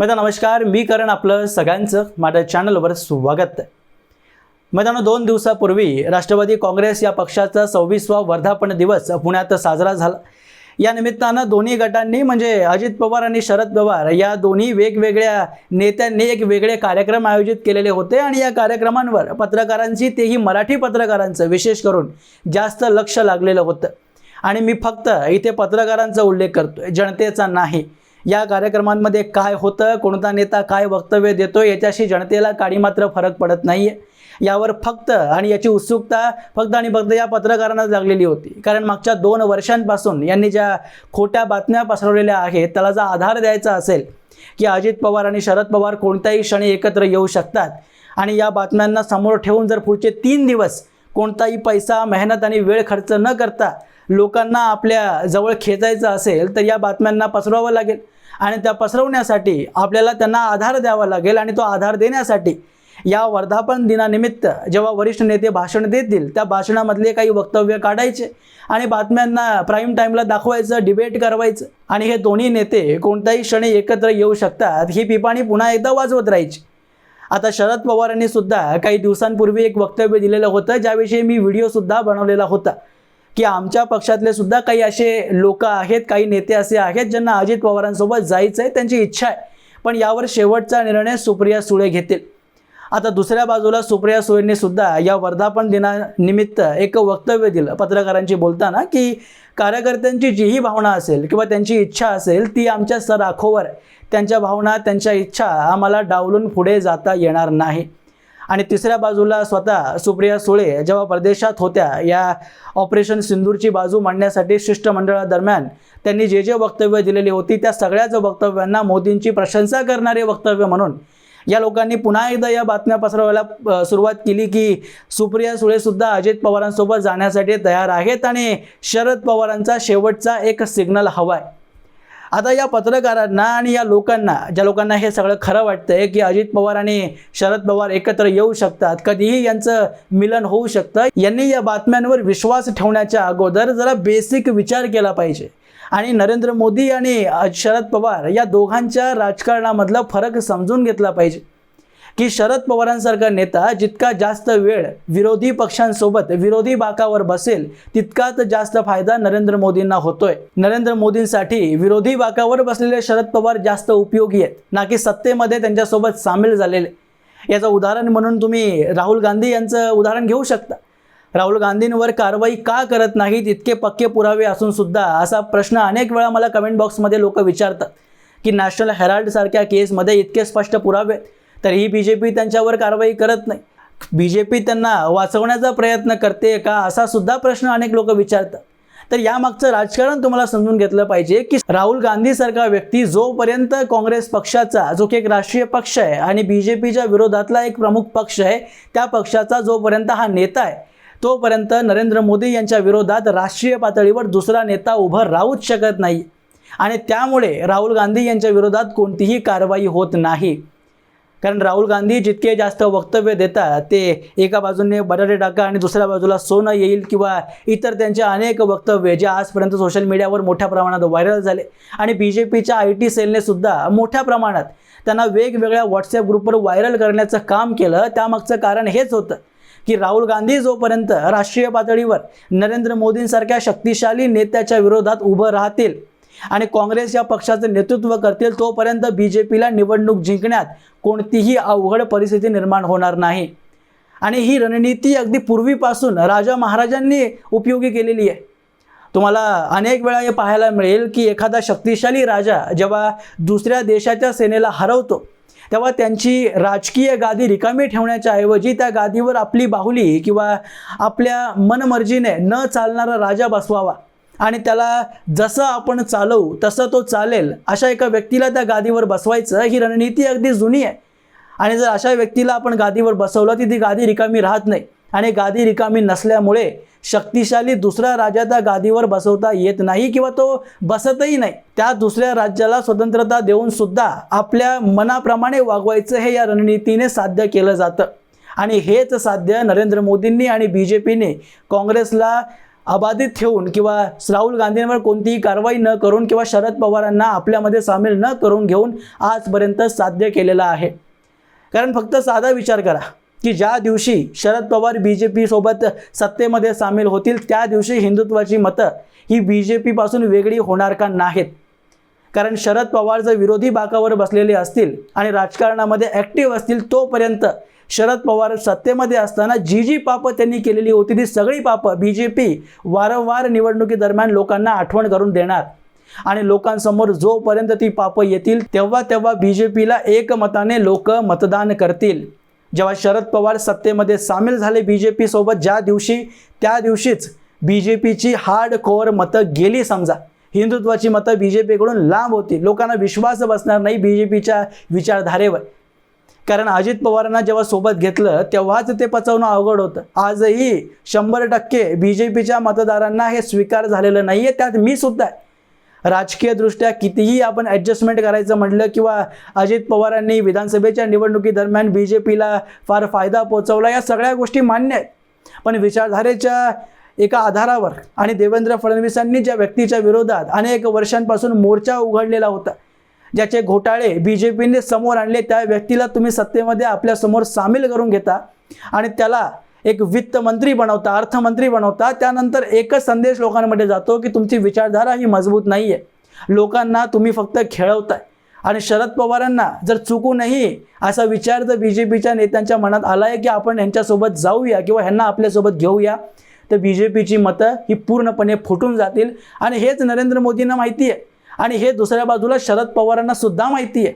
मैदान नमस्कार. मी करण आपलं सगळ्यांचं माझ्या चॅनलवर स्वागत. आहे मैदान दोन दिवसापूर्वी राष्ट्रवादी काँग्रेस या पक्षाचा सव्वीसवा वर्धापन दिवस पुण्यात साजरा झाला. या निमित्तानं दोन्ही गटांनी म्हणजे अजित पवार आणि शरद पवार या दोन्ही वेगवेगळ्या नेत्यांनी एक वेगळे कार्यक्रम आयोजित केलेले होते आणि या कार्यक्रमांवर पत्रकारांची तेही मराठी पत्रकारांचं विशेष करून जास्त लक्ष लागलेलं होतं. आणि मी फक्त इथे पत्रकारांचा उल्लेख करतोय जनतेचा नाही. या कार्यक्रमांमध्ये काय होतं कोणता नेता काय वक्तव्य देतो याच्याशी जनतेला काडी मात्र फरक पडत नाहीये. यावर फक्त आणि याची उत्सुकता फक्त आणि फक्त या पत्रकारांनाच लागलेली होती. कारण मागच्या दोन वर्षांपासून यांनी ज्या खोट्या बातम्या पसरवलेल्या आहेत त्याला जर आधार द्यायचा असेल की अजित पवार आणि शरद पवार कोणत्याही क्षणी एकत्र येऊ शकतात आणि या बातम्यांना समोर ठेवून जर पुढचे तीन दिवस कोणताही पैसा मेहनत आणि वेळ खर्च न करता लोकांना आपल्या जवळ खेचायचं असेल तर या बातम्यांना पसरवावं लागेल. आणि त्या पसरवण्यासाठी आपल्याला त्यांना आधार द्यावा लागेल आणि तो आधार देण्यासाठी या वर्धापन दिनानिमित्त जेव्हा वरिष्ठ नेते भाषण देतील त्या भाषणामधले काही वक्तव्य काढायचे आणि बातम्यांना प्राईम टाईमला दाखवायचं डिबेट करवायचं. आणि हे दोन्ही नेते कोणत्याही क्षणी एकत्र येऊ शकतात ही पिपाणी पुन्हा एकदा वाजवत राहायची. आता शरद पवारांनी सुद्धा काही दिवसांपूर्वी एक वक्तव्य दिलेलं होतं ज्याविषयी मी व्हिडिओसुद्धा बनवलेला होता. की आमच्या पक्षातले सुद्धा काही असे लोक आहेत काही नेते असे आहेत ज्यांना अजित पवारांसोबत जायचं आहे त्यांची इच्छा आहे. पण यावर शेवटचा निर्णय सुप्रिया सुळे घेतील. आता दुसऱ्या बाजूला सुप्रिया सुळेंनी सुद्धा या वर्धापन दिनानिमित्त एक वक्तव्य दिलं पत्रकारांशी बोलताना की कार्यकर्त्यांची जीही भावना असेल किंवा त्यांची इच्छा असेल ती आमच्या सराखोवर त्यांच्या भावना त्यांच्या इच्छा आम्हाला डावलून पुढे जाता येणार नाही. आणि तिसऱ्या बाजूला स्वतः सुप्रिया सुळे जेव्हा परदेशात होत्या या ऑपरेशन सिंदूरची बाजू मांडण्यासाठी शिष्टमंडळादरम्यान त्यांनी जे जे वक्तव्य दिलेली होती त्या सगळ्याच वक्तव्यांना मोदींची प्रशंसा करणारे वक्तव्य म्हणून या लोकांनी पुन्हा एकदा या बातम्या पसरवायला सुरुवात केली की सुप्रिया सुळेसुद्धा अजित पवारांसोबत जाण्यासाठी तयार आहेत आणि शरद पवारांचा शेवटचा एक सिग्नल हवा आहे आता या पत्रकारांना आणि या लोकांना ज्या लोकांना हे सगळं खरं वाटतंय की अजित पवार आणि शरद पवार एकत्र येऊ शकतात कधीही यांचं मिलन होऊ शकतं यांनी या बातम्यांवर विश्वास ठेवण्याच्या अगोदर जरा बेसिक विचार केला पाहिजे. आणि नरेंद्र मोदी आणि शरद पवार या दोघांच्या राजकारणामधला फरक समजून घेतला पाहिजे. की शरद पवारांसारखा नेता जितका जास्त वेळ विरोधी पक्षांसोबत विरोधी बाकावर बसेल तितकाच जास्त फायदा नरेंद्र मोदींना होतोय. नरेंद्र मोदींसाठी विरोधी बाकावर बसलेले शरद पवार जास्त उपयोगी आहेत. ना की सत्तेमध्ये त्यांच्यासोबत सामील झालेले. याचं उदाहरण म्हणून तुम्ही राहुल गांधी यांचं उदाहरण घेऊ शकता. राहुल गांधींवर कारवाई का करत नाहीत इतके पक्के पुरावे असून सुद्धा असा प्रश्न अनेक वेळा मला कमेंट बॉक्समध्ये लोक विचारतात. की नॅशनल हेराल्डसारख्या केसमध्ये इतके स्पष्ट पुरावे आहेत, तरीही बी जे पी त्यांच्यावर कारवाई करत नाही. बी जे पी त्यांना वाचवण्याचा प्रयत्न करते का असा सुद्धा प्रश्न अनेक लोक विचारतात. तर यामागचं राजकारण तुम्हाला समजून घेतलं पाहिजे की राहुल गांधीसारखा व्यक्ती जोपर्यंत काँग्रेस पक्षाचा जो की एक राष्ट्रीय पक्ष आहे आणि बी जे पीच्या विरोधातला एक प्रमुख पक्ष आहे त्या पक्षाचा जोपर्यंत हा नेता आहे तोपर्यंत नरेंद्र मोदी यांच्या विरोधात राष्ट्रीय पातळीवर दुसरा नेता उभं राहूच शकत नाही. आणि त्यामुळे राहुल गांधी यांच्या विरोधात कोणतीही कारवाई होत नाही. कारण राहुल गांधी जितके जास्त वक्तव्य देतात ते एका बाजूने बटाटे टाका आणि दुसऱ्या बाजूला सोनं येईल किंवा इतर त्यांचे अनेक वक्तव्य जे आजपर्यंत सोशल मीडियावर मोठ्या प्रमाणात व्हायरल झाले. आणि बी जे पीच्या आय टी सेलने सुद्धा मोठ्या प्रमाणात त्यांना वेगवेगळ्या व्हॉट्सॲप ग्रुपवर व्हायरल करण्याचं काम केलं. त्यामागचं कारण हेच होतं की राहुल गांधी जोपर्यंत राष्ट्रीय पातळीवर नरेंद्र मोदींसारख्या शक्तिशाली नेत्याच्या विरोधात उभं राहतील आणि काँग्रेस या पक्षाचं नेतृत्व करतील तोपर्यंत बी जे पीला निवडणूक जिंकण्यात कोणतीही अवघड परिस्थिती निर्माण होणार नाही. आणि ही रणनीती अगदी पूर्वीपासून राजा महाराजांनी उपयोगी केलेली आहे. तुम्हाला अनेक वेळा हे पाहायला मिळेल की एखादा शक्तिशाली राजा जेव्हा दुसऱ्या देशाच्या सेनेला हरवतो तेव्हा त्यांची राजकीय गादी रिकामी ठेवण्याच्या ऐवजी त्या गादीवर आपली बाहुली किंवा आपल्या मनमर्जीने न चालणारा राजा बसवावा. आणि त्याला जसं आपण चालवू तसं तो चालेल. अशा एका व्यक्तीला त्या गादीवर बसवायचं ही रणनीती अगदी जुनी आहे. आणि जर अशा व्यक्तीला आपण गादीवर बसवलं तर ती गादी रिकामी राहत नाही. आणि गादी रिकामी नसल्यामुळे शक्तिशाली दुसऱ्या राजा त्या गादीवर बसवता येत नाही किंवा तो बसतही नाही. त्या दुसऱ्या राज्याला स्वतंत्रता देऊन सुद्धा आपल्या मनाप्रमाणे वागवायचं हे या रणनीतीने साध्य केलं जातं. आणि हेच साध्य नरेंद्र मोदींनी आणि बी जे पीने काँग्रेसला अबाधित ठेवून किंवा राहुल गांधींवर कोणतीही कारवाई न करून किंवा शरद पवारांना आपल्यामध्ये सामील न करून घेऊन आजपर्यंत साध्य केलेलं आहे. कारण फक्त साधा विचार करा की ज्या दिवशी शरद पवार बी जे पीसोबत सत्तेमध्ये सामील होतील त्या दिवशी हिंदुत्वाची मतं ही बी जे पीपासून वेगळी होणार का नाहीत? कारण शरद पवार जर विरोधी बाकावर बसलेले असतील आणि राजकारणामध्ये ॲक्टिव्ह असतील तोपर्यंत शरद पवार सत्तेमध्ये असताना जी जी पापं त्यांनी केलेली होती ती सगळी पापं बी जे पी वारंवार निवडणुकीदरम्यान लोकांना आठवण करून देणार. आणि लोकांसमोर जोपर्यंत ती पापं येतील तेव्हा तेव्हा बी जे पीला एकमताने लोक मतदान करतील. जेव्हा शरद पवार सत्तेमध्ये सामील झाले बी जे पीसोबत ज्या दिवशी त्या दिवशीच बी जे पीची हार्ड कोअर मतं गेली समजा. हिंदुत्वाची मतं बी जे पीकडून लांब होती. लोकांना विश्वास बसणार नाही बी जे पीच्या विचारधारेवर. कारण अजित पवारांना जेव्हा सोबत घेतलं तेव्हाच ते पचवणं अवघड होतं. आजही शंभर टक्के बी जे पीच्या मतदारांना हे स्वीकार झालेलं नाही आहे त्यात मी सुद्धा आहे. राजकीयदृष्ट्या कितीही आपण ॲडजस्टमेंट करायचं म्हटलं किंवा अजित पवारांनी विधानसभेच्या निवडणुकीदरम्यान बी जे पीला फार फायदा पोचवला या सगळ्या गोष्टी मान्य आहेत. पण विचारधारेच्या एका आधारावर आणि देवेंद्र फडणवीसांनी ज्या व्यक्तीच्या विरोधात अनेक वर्षांपासून मोर्चा उघडलेला होता ज्याचे घोटाळे बी जे पीने समोर आणले त्या व्यक्तीला तुम्ही सत्तेमध्ये आपल्यासमोर सामील करून घेता आणि त्याला एक वित्तमंत्री बनवता अर्थमंत्री बनवता. त्यानंतर एकच संदेश लोकांमध्ये जातो की तुमची विचारधारा ही मजबूत नाही आहे लोकांना तुम्ही फक्त खेळवताय. आणि शरद पवारांना जर चुकूनही असा विचार जर बी जे पीच्या नेत्यांच्या मनात आला आहे की आपण ह्यांच्यासोबत जाऊया किंवा ह्यांना आपल्यासोबत घेऊया तर बी जे पीची मतं ही पूर्णपणे फुटून जातील. आणि हेच नरेंद्र मोदींना माहिती आहे आणि हे दुसऱ्या बाजूला शरद पवारांना सुद्धा माहिती आहे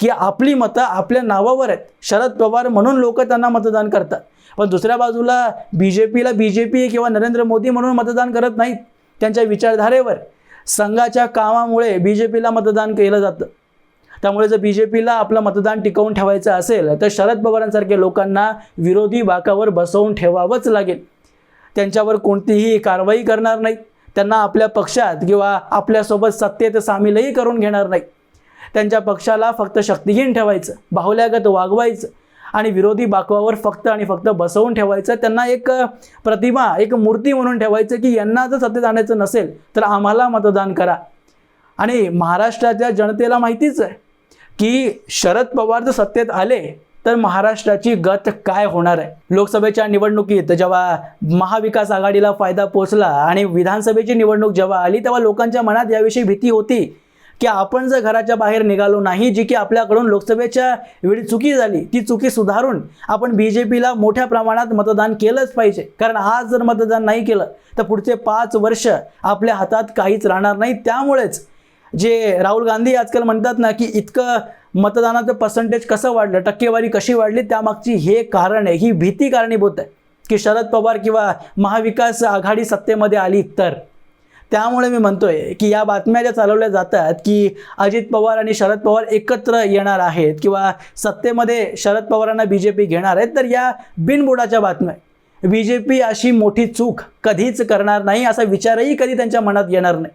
की आपली मतं आपल्या नावावर आहेत. शरद पवार म्हणून लोक त्यांना मतदान करतात. पण दुसऱ्या बाजूला बी जे पीला बी जे पी किंवा नरेंद्र मोदी म्हणून मतदान करत नाहीत. त्यांच्या विचारधारेवर संघाच्या कामामुळे बी जे पीला मतदान केलं जातं. त्यामुळे जर बी जे पीला आपलं मतदान टिकवून ठेवायचं असेल तर शरद पवारांसारख्या लोकांना विरोधी बाकावर बसवून ठेवावंच लागेल. त्यांच्यावर कोणतीही कारवाई करणार नाही त्यांना आपल्या पक्षात किंवा आपल्यासोबत सत्तेत सामीलही करून घेणार नाही. त्यांच्या पक्षाला फक्त शक्तिहीन ठेवायचं बाहुल्यागत वागवायचं आणि विरोधी बाकवावर फक्त आणि फक्त बसवून ठेवायचं. त्यांना एक प्रतिमा एक मूर्ती म्हणून ठेवायचं की यांना जर सत्तेत आणायचं नसेल तर आम्हाला मतदान करा. आणि महाराष्ट्राच्या जनतेला माहितीच आहे की शरद पवार जर सत्तेत आले तर महाराष्ट्राची गत काय होणार आहे? लोकसभेच्या निवडणुकीत जेव्हा महाविकास आघाडीला फायदा पोचला आणि विधानसभेची निवडणूक जेव्हा आली तेव्हा लोकांच्या मनात याविषयी भीती होती की आपण जर घराच्या बाहेर निघालो नाही जी की आपल्याकडून लोकसभेच्या वेळी चुकी झाली ती चुकी सुधारून आपण बी जे पीला मोठ्या प्रमाणात मतदान केलंच पाहिजे. कारण आज जर मतदान नाही केलं तर पुढचे पाच वर्ष आपल्या हातात काहीच राहणार नाही. त्यामुळेच जे राहुल गांधी आजकाल म्हणतात ना की इतकं मतदानाचं पर्सेंटेज कसं वाढलं टक्केवारी कशी वाढली त्यामागची हे कारण आहे ही भीती कारणीभूत आहे की शरद पवार किंवा महाविकास आघाडी सत्तेमध्ये आली तर. त्यामुळे मी म्हणतोय की या बातम्या ज्या चालवल्या जातात की अजित पवार आणि शरद पवार एकत्र येणार आहेत किंवा सत्तेमध्ये शरद पवारांना बी जे पी घेणार आहेत तर या बिनबुडाच्या बातम्या बी जे पी अशी मोठी चूक कधीच करणार नाही असा विचारही कधी त्यांच्या मनात येणार नाही.